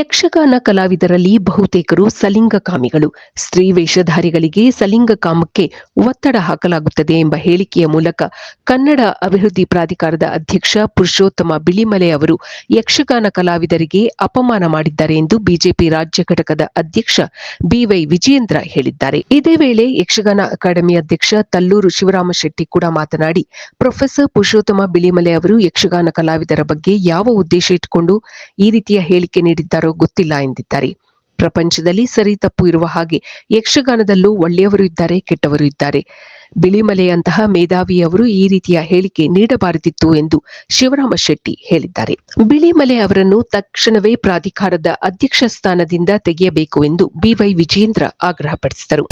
ಯಕ್ಷಗಾನ ಕಲಾವಿದರಲ್ಲಿ ಬಹುತೇಕರು ಸಲಿಂಗಕಾಮಿಗಳು. ಸ್ತ್ರೀ ವೇಷಧಾರಿಗಳಿಗೆ ಸಲಿಂಗಕಾಮಕ್ಕೆ ಒತ್ತಡ ಹಾಕಲಾಗುತ್ತದೆ ಎಂಬ ಹೇಳಿಕೆಯ ಮೂಲಕ ಕನ್ನಡ ಅಭಿವೃದ್ಧಿ ಪ್ರಾಧಿಕಾರದ ಅಧ್ಯಕ್ಷ ಪುರುಷೋತ್ತಮ ಬಿಳಿಮಲೆ ಅವರು ಯಕ್ಷಗಾನ ಕಲಾವಿದರಿಗೆ ಅಪಮಾನ ಮಾಡಿದ್ದಾರೆ ಎಂದು ಬಿಜೆಪಿ ರಾಜ್ಯ ಘಟಕದ ಅಧ್ಯಕ್ಷ ಬಿವೈ ವಿಜಯೇಂದ್ರ ಹೇಳಿದ್ದಾರೆ. ಇದೇ ವೇಳೆ ಯಕ್ಷಗಾನ ಅಕಾಡೆಮಿ ಅಧ್ಯಕ್ಷ ತಲ್ಲೂರು ಶಿವರಾಮ ಶೆಟ್ಟಿ ಕೂಡ ಮಾತನಾಡಿ, ಪ್ರೊಫೆಸರ್ ಪುರುಷೋತ್ತಮ ಬಿಳಿಮಲೆ ಅವರು ಯಕ್ಷಗಾನ ಕಲಾವಿದರ ಬಗ್ಗೆ ಯಾವ ಉದ್ದೇಶ ಇಟ್ಟುಕೊಂಡು ಈ ರೀತಿಯ ಹೇಳಿಕೆ ನೀಡಿದ್ದಾರೋ ಗೊತ್ತಿಲ್ಲ ಎಂದಿದ್ದಾರೆ. ಪ್ರಪಂಚದಲ್ಲಿ ಸರಿ ತಪ್ಪು ಇರುವ ಹಾಗೆ ಯಕ್ಷಗಾನದಲ್ಲೂ ಒಳ್ಳೆಯವರು ಇದ್ದಾರೆ, ಕೆಟ್ಟವರು ಇದ್ದಾರೆ. ಬಿಳಿಮಲೆಯಂತಹ ಮೇಧಾವಿಯವರು ಈ ರೀತಿಯ ಹೇಳಿಕೆ ನೀಡಬಾರದಿತ್ತು ಎಂದು ಶಿವರಾಮ ಶೆಟ್ಟಿ ಹೇಳಿದ್ದಾರೆ. ಬಿಳಿಮಲೆ ಅವರನ್ನು ತಕ್ಷಣವೇ ಪ್ರಾಧಿಕಾರದ ಅಧ್ಯಕ್ಷ ಸ್ಥಾನದಿಂದ ತೆಗೆಯಬೇಕು ಎಂದು ಬಿವೈ ವಿಜೇಂದ್ರ ಆಗ್ರಹಪಡಿಸಿದರು.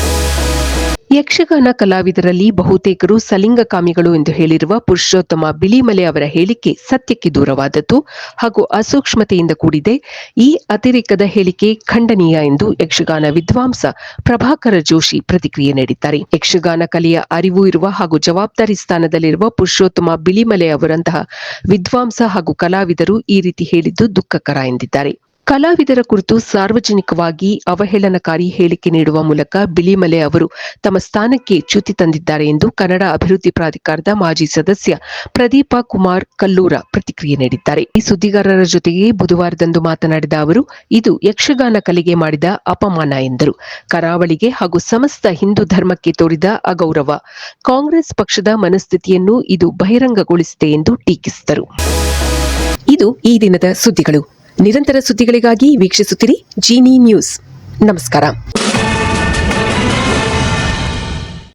ಯಕ್ಷಗಾನ ಕಲಾವಿದರಲ್ಲಿ ಬಹುತೇಕರು ಸಲಿಂಗಕಾಮಿಗಳು ಎಂದು ಹೇಳಿರುವ ಪುರುಷೋತ್ತಮ ಬಿಳಿಮಲೆ ಅವರ ಹೇಳಿಕೆ ಸತ್ಯಕ್ಕೆ ದೂರವಾದದ್ದು ಹಾಗೂ ಅಸೂಕ್ಷ್ಮತೆಯಿಂದ ಕೂಡಿದೆ. ಈ ಅತಿರೇಕದ ಹೇಳಿಕೆ ಖಂಡನೀಯ ಎಂದು ಯಕ್ಷಗಾನ ವಿದ್ವಾಂಸ ಪ್ರಭಾಕರ ಜೋಶಿ ಪ್ರತಿಕ್ರಿಯೆ ನೀಡಿದ್ದಾರೆ. ಯಕ್ಷಗಾನ ಕಲೆಯ ಅರಿವು ಇರುವ ಹಾಗೂ ಜವಾಬ್ದಾರಿ ಸ್ಥಾನದಲ್ಲಿರುವ ಪುರುಷೋತ್ತಮ ಬಿಳಿಮಲೆ ಅವರಂತಹ ವಿದ್ವಾಂಸ ಹಾಗೂ ಕಲಾವಿದರು ಈ ರೀತಿ ಹೇಳಿದ್ದು ದುಃಖಕರ ಎಂದಿದ್ದಾರೆ. ಕಲಾವಿದರ ಕುರಿತು ಸಾರ್ವಜನಿಕವಾಗಿ ಅವಹೇಳನಕಾರಿ ಹೇಳಿಕೆ ನೀಡುವ ಮೂಲಕ ಬಿಳಿಮಲೆ ಅವರು ತಮ್ಮ ಸ್ಥಾನಕ್ಕೆ ಚ್ಯುತಿ ತಂದಿದ್ದಾರೆ ಎಂದು ಕನ್ನಡ ಅಭಿವೃದ್ಧಿ ಪ್ರಾಧಿಕಾರದ ಮಾಜಿ ಸದಸ್ಯ ಪ್ರದೀಪ ಕುಮಾರ್ ಕಲ್ಲೂರ ಪ್ರತಿಕ್ರಿಯೆ ನೀಡಿದ್ದಾರೆ. ಈ ಸುದ್ದಿಗಾರರ ಜೊತೆಗೆ ಬುಧವಾರದಂದು ಮಾತನಾಡಿದ ಅವರು, ಇದು ಯಕ್ಷಗಾನ ಕಲೆಗೆ ಮಾಡಿದ ಅಪಮಾನ ಎಂದರು. ಕರಾವಳಿಗೆ ಹಾಗೂ ಸಮಸ್ತ ಹಿಂದೂ ಧರ್ಮಕ್ಕೆ ತೋರಿದ ಅಗೌರವ. ಕಾಂಗ್ರೆಸ್ ಪಕ್ಷದ ಮನಸ್ಥಿತಿಯನ್ನು ಇದು ಬಹಿರಂಗಗೊಳಿಸಿದೆ ಎಂದು ಟೀಕಿಸಿದರು. ಇದು ಈ ದಿನದ ಸುದ್ದಿಗಳು. ನಿರಂತರ ಸುದ್ದಿಗಳಿಗಾಗಿ ವೀಕ್ಷಿಸುತ್ತಿರಿ ಜೀನಿ ನ್ಯೂಸ್ ನಮಸ್ಕಾರ.